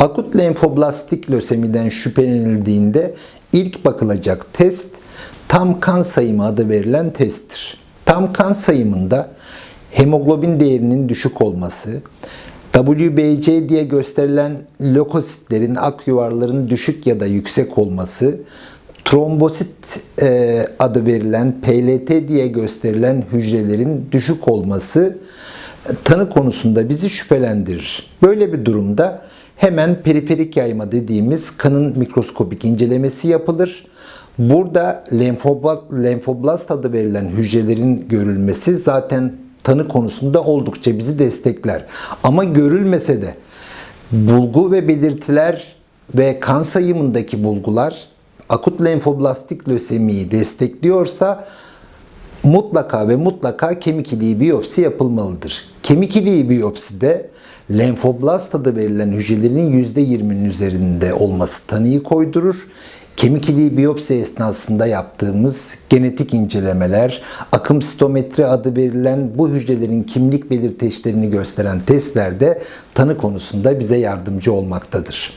Akut lenfoblastik lösemiden şüphelenildiğinde ilk bakılacak test tam kan sayımı adı verilen testtir. Tam kan sayımında hemoglobin değerinin düşük olması, WBC diye gösterilen lökositlerin, ak yuvarların düşük ya da yüksek olması, trombosit e, adı verilen PLT diye gösterilen hücrelerin düşük olması e, tanı konusunda bizi şüphelendirir. Böyle bir durumda hemen periferik yayma dediğimiz kanın mikroskopik incelemesi yapılır. Burada lenfobla- lenfoblast adı verilen hücrelerin görülmesi zaten tanı konusunda oldukça bizi destekler. Ama görülmese de bulgu ve belirtiler ve kan sayımındaki bulgular akut lenfoblastik lösemiyi destekliyorsa mutlaka ve mutlaka kemik iliği biyopsi yapılmalıdır. Kemik iliği biyopside lenfoblast adı verilen hücrelerin %20'nin üzerinde olması tanıyı koydurur. Kemik iliği biyopsi esnasında yaptığımız genetik incelemeler, akım sitometri adı verilen bu hücrelerin kimlik belirteçlerini gösteren testlerde tanı konusunda bize yardımcı olmaktadır.